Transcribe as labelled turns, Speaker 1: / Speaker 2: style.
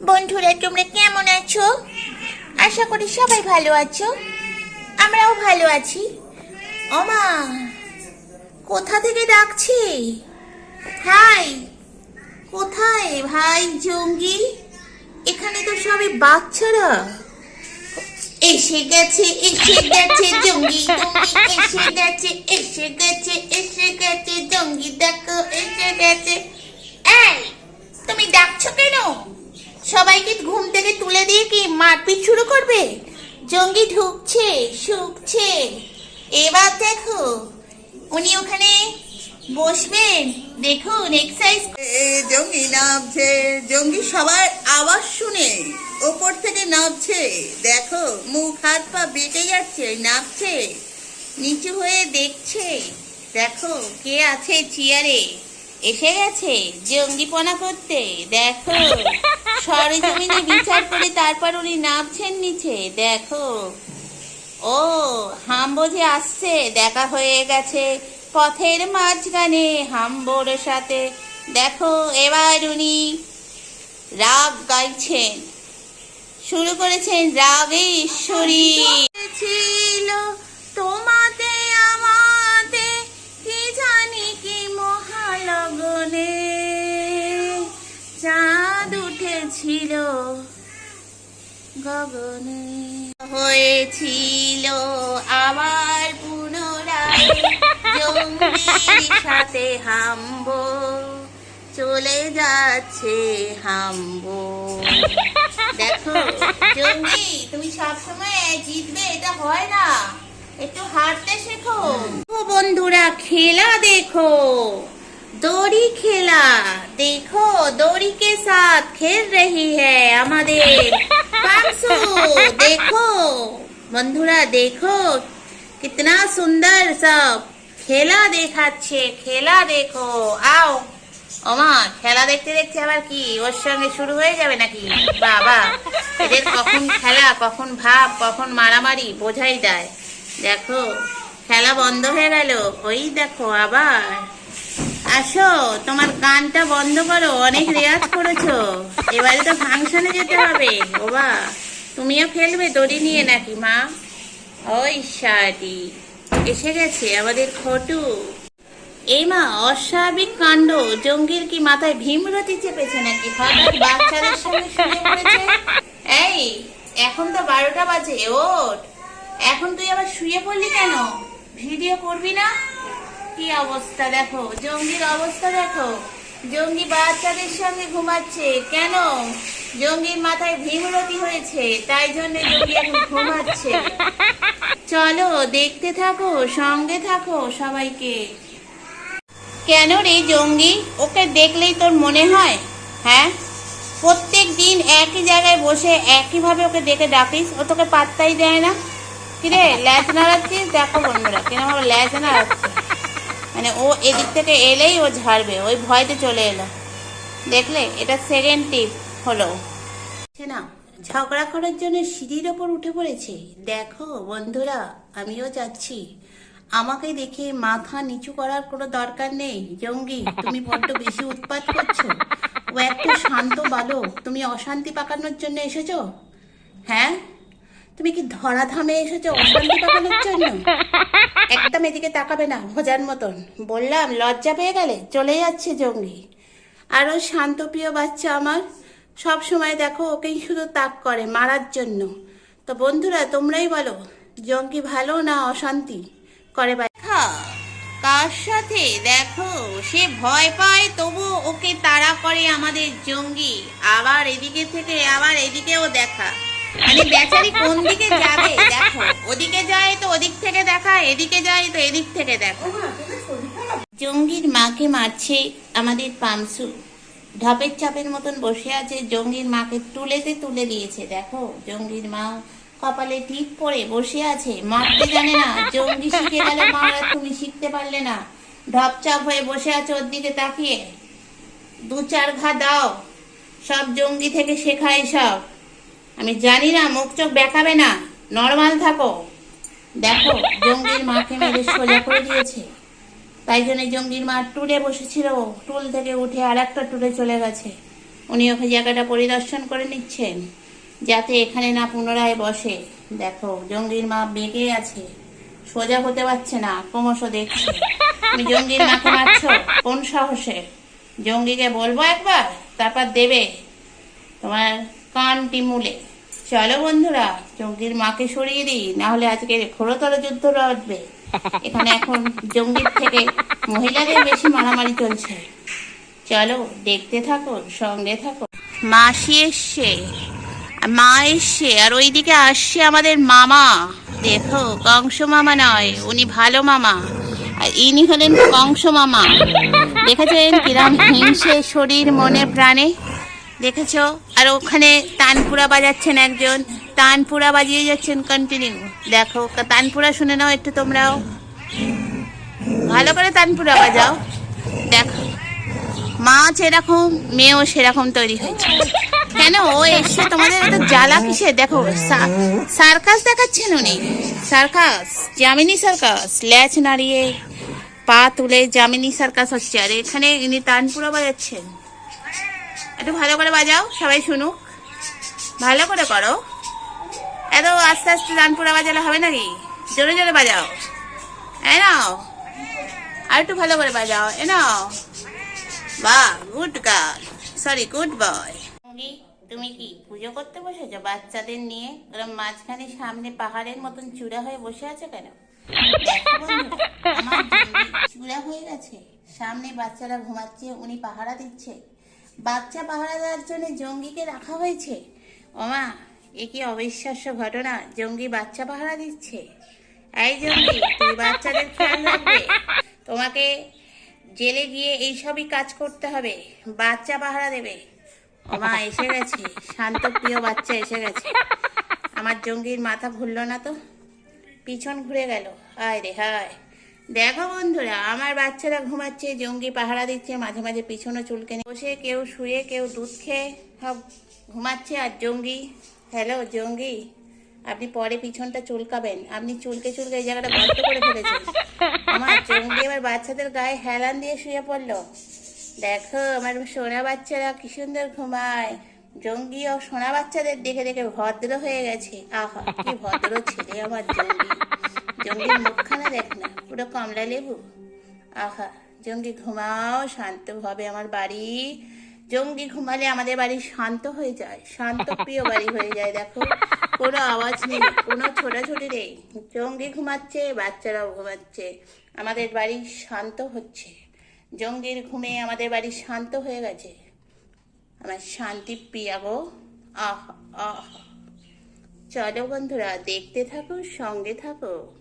Speaker 1: বন্ধুরা, তোমরা কেমন আছো? আশা করি সবাই ভালো আছো। আমরাও ভালো আছি। অমা কোথা থেকে ডাকছি? হাই, কোথায় ভাই জঙ্গি? এখানে তো সবাই বাচ্চারা। এসে গেছে এসে গেছে জঙ্গি। এসে গেছে এসে গেছে এসে গেছে জঙ্গি। দেখো, এসে গেছে। এই, তুমি ডাকছো কেন? সবাইকে ঘুম থেকে তুলে দিয়ে কি মারপিট শুরু করবে? জঙ্গি ঢুকছে শুকছে। এবার দেখো উনি ওখানে বসবেন। দেখুন এক্সারসাইজ
Speaker 2: এ জঙ্গি নামছে। জঙ্গি সবার আওয়াজ শুনে ওপর থেকে নামছে। দেখো মুখ হাত পা বেটে যাচ্ছে নামছে।
Speaker 1: নিচু হয়ে দেখছে। দেখো কে আছে চেয়ারে? এসে গেছে জঙ্গিপনা করতে। দেখো। সরজমিনে বিচার করে তারপর উনি নামছেন নিচে, দেখো। ও হাম্বো যে আসছে, দেখা হয়ে গেছে পথের মাঝখানে হাম্বোর সাথে। দেখো, এবার উনি রাগ গাইছেন। শুরু করেছেন রাগে ঈশ্বরী ছিল তোমাতে গগনে হয়েছিল আবার পুনরায়। সাথে হাম্বো, চলে যাচ্ছে হাম্বো। দেখো জঙ্গি তুমি সবসময় জিতবে, এটা হয় না। একটু হাঁটতে শেখো। বন্ধুরা, খেলা দেখো। দড়ি খেলা। দেখো দড়ি কে সাথ খেল রহি হ্যায় আমাদের। পাঁচশো দেখো। বন্ধুরা, দেখো, কিতনা সুন্দর সব। খেলা দেখাচ্ছে, খেলা দেখো। আও। ওমা, খেলা দেখতে দেখতে আবার কি? ওর সঙ্গে শুরু হয়ে যাবে নাকি? বাবা, এদের কখন খেলা, কখন ভাব, কখন মারামারি, বোঝাই দেয় দেখো, খেলা বন্ধ হয়ে গেল। ওই দেখো আবার। আসো, তোমার গানটা বন্ধ করো, অনেক রেয়াজ করেছ। এবারে তো ফাংশনে যেতে হবে। ওবা, তুমিও খেলবে, দড়ি নিয়ে নাকি, মা? ওই শাড়ি। এসে গেছে আমাদের খটু। এই মা, অস্বাভাবিক কাণ্ড। জঙ্গির কি মাথায় ভীমরতি চেপেছে নাকি? হঠাৎ বাচ্চাদের সঙ্গে শুয়ে পড়েছে? এই, এখন তো বারোটা বাজে, ওঠ। এখন তুই আবার শুয়ে পড়লি কেন? ভিডিও করবি না? কি অবস্থা? দেখো, জঙ্গির অবস্থা দেখো। জঙ্গি বাচ্চাদের সঙ্গে ঘুমাচ্ছে। কেন? জঙ্গির মাথায় ভীমরতি হয়েছে, তাই জন্য জঙ্গি ঘুমাচ্ছে। চলো, দেখতে থাকো, সঙ্গে থাকো সবাইকে। কেন রে জঙ্গি? ওকে দেখলেই তোর মনে হয়? হ্যাঁ? প্রত্যেক দিন একই জায়গায় বসে একইভাবে ওকে ডেকে ডাকিস? ও তোকে পাত্তাই দেয় না? কিরে ল্যাচ নাড়াচ্ছিস? দেখো বন্ধুরা আমার ল্যাচ নাড়াচ্ছে। মানে ও এদিক থেকে এলেই ও ঝাড়বে, ওই ভয়তে চলে এলো। দেখলে, এটা সেকেন্ড টিপ হলো। না, ঝগড়া করার জন্য সিঁড়ির ওপর উঠে পড়েছে। দেখো বন্ধুরা, আমিও যাচ্ছি। আমাকে দেখে মাথা নিচু করার কোনো দরকার নেই। জঙ্গি, তুমি বড্ড বেশি উৎপাত করছ। ও একটা শান্ত বালক, তুমি অশান্তি পাকানোর জন্য এসেছ? তুমি কি ধরাধামে এসেছ অশান্তি পাকানোর জন্য? একদম এদিকে তাকাবে না, ভোজার মতন। বললাম, লজ্জা পেয়ে গেলে? চলে যাচ্ছে জঙ্গি আরও শান্তপ্রিয় বাচ্চা আমার। সব সময় দেখো, ওকেই শুধু তাক করে মারার জন্য। তো বন্ধুরা, তোমরাই বলো জঙ্গি ভালো না অশান্তি? করে দেখা কার সাথে? দেখো, সে ভয় পায় তবু ওকে তাড়া করে আমাদের জঙ্গি আবার এদিকে থেকে, আবার এদিকেও দেখা। মানে বেচারি কোন দিকে যাবে? দেখো, ওদিকে যায় তো ওদিক থেকে দেখা, এদিকে যায় তো এদিক থেকে জঙ্গির মাকে মারছে আমাদের পামসু চাপের মতন বসে আছে, জঙ্গির মাকে তুলেতে তুলে দিয়েছে, দেখো। জঙ্গির মা কপালে টিপ পরে বসে আছে, মারতে জানে না, জঙ্গি শিখে গেলে তুমি শিখতে পারলে না। ঢপচাপ হয়ে বসে আছে ওর দিকে তাকিয়ে। দু চার ঘা দাও, সব জঙ্গি থেকে শেখায় সব। আমি জানি না, মুখ চোখ দেখাবে না। নর্মাল থাকো। দেখো, জঙ্গির মাকে মেরে সোজা করে দিয়েছে। তাই জন্য জঙ্গির মা টুলে বসেছিল। টুল থেকে উঠে আর একটা টুলে চলে গেছে। উনি ওকে জায়গাটা পরিদর্শন করে নিচ্ছেন, যাতে এখানে না পুনরায় বসে। দেখো, জঙ্গির মা বেঁকে আছে। সোজা হতে পারছে না, ক্রমশ দেখছে। তুমি জঙ্গির মাকে মারছো, কোন সাহসে? জঙ্গিকে বলব একবার, তারপর দেবে। তোমার কান টিমুলে চলো বন্ধুরা, জঙ্গির মাকে সরিয়ে দিই না হলে আজকে ঘোরতর যুদ্ধ বাঁধবে এখানে এখন জঙ্গির থেকে মহিলাদের বেশি মারামারি চলছে। চলো, দেখতে থাকো, সঙ্গে থাকো। মাসি এসছে মা এসছে, আর ওইদিকে আসছে আমাদের মামা। দেখো, কংস মামা নয়, উনি ভালো মামা। আর ইনি হলেন কংস মামা। দেখেছেন কিরাম হিংসে শরীর, মনে, প্রাণে? দেখেছ? আর ওখানে তানপুরা বাজাচ্ছেন একজন। তানপুরা বাজিয়ে যাচ্ছেন কন্টিনিউ দেখো, তানপুরা শুনে নাও একটু তোমরাও। ভালো করে তানপুরা বাজাও। দেখো মা যেরকম মেয়েও সেরকম তৈরি হয়েছে। কেন? ও এসে তোমাদের এত জ্বালা কিসে দেখো সার্কাস দেখাচ্ছেন উনি। Circus Jamini circus. ল্যাচ নাড়িয়ে পা তুলে জামিনী সার্কাস হচ্ছে। আর এখানে ইনি তানপুরা বাজাচ্ছেন। একটু ভালো করে বাজাও, সবাই শুনুক। ভালো করে করো। এত আস্তে আস্তে তানপুরা বাজালে হবে নাকি? জোরে জোরে বাজাও। এ নাও। আর একটু ভালো করে বাজাও। এ নাও। বাহ good girl sorry good boy তুমি কি পুজো করতে বসেছো? বাচ্চাদের নিয়ে ওরা মাঝখানে সামনে পাহাড়ের মতন চূড়া হয়ে বসে আছে কেন? চূড়া হয়ে গেছে। সামনে বাচ্চারা ঘুমাচ্ছে, উনি পাহারা দিচ্ছে। বাচ্চা পাহারা দেওয়ার জন্য জঙ্গিকে রাখা হয়েছে? ওমা, এ কি অবিশ্বাস্য ঘটনা। জঙ্গি বাচ্চা পাহারা দিচ্ছে। এই জঙ্গি তুই বাচ্চাদের খেয়াল রাখবে। তোমাকে জেলে গিয়ে এইসবই কাজ করতে হবে। বাচ্চা পাহারা দেবে। ওমা, এসে গেছে। শান্ত, প্রিয় বাচ্চা এসে গেছে। আমার জঙ্গির মাথা ঘুরলো না তো? পিছন ঘুরে গেল। হায় রে হায় দেখো বন্ধুরা, আমার বাচ্চারা ঘুমাচ্ছে, জঙ্গি পাহারা দিচ্ছে, মাঝে মাঝে পিছনে চুলকে বসে, কেউ শুয়ে, কেউ দুধ খেয়ে, সব ঘুমাচ্ছে আর জঙ্গি হ্যালো জঙ্গি, আপনি পরে পিছনটা চুলকাবেন, আপনি চুলকে চুলকে এই জায়গাটা গর্ত করে ফেলেছেন। আমার জঙ্গি এবার বাচ্চাদের গায়ে হেলান দিয়ে শুয়ে পড়ল। দেখো, আমার সোনা বাচ্চারা কি সুন্দর ঘুমায়। জঙ্গি ও সোনা বাচ্চাদের দেখে দেখে ভদ্র হয়ে গেছে। আহা, কি ভদ্র ছেলে আমার জঙ্গি। জঙ্গির মুখখানা দেখ না, পুরো কমলা লেবু। আহা, জঙ্গি ঘুমাও, শান্ত হবে আমার বাড়ি। জঙ্গি ঘুমালে আমাদের বাড়ি শান্ত হয়ে যায়, শান্ত প্রিয় বাড়ি হয়ে যায়, দেখো। কোনো আওয়াজ নেই, কোনো ছোটাছুটি নেই। জঙ্গি ঘুমাচ্ছে, বাচ্চারাও ঘুমাচ্ছে, আমাদের বাড়ি শান্ত হচ্ছে। জঙ্গির ঘুমে আমাদের বাড়ি শান্ত হয়ে গেছে। আমার শান্তি প্রিয়া গো, আহ আহ। চলো বন্ধুরা, দেখতে থাকো, সঙ্গে থাকো।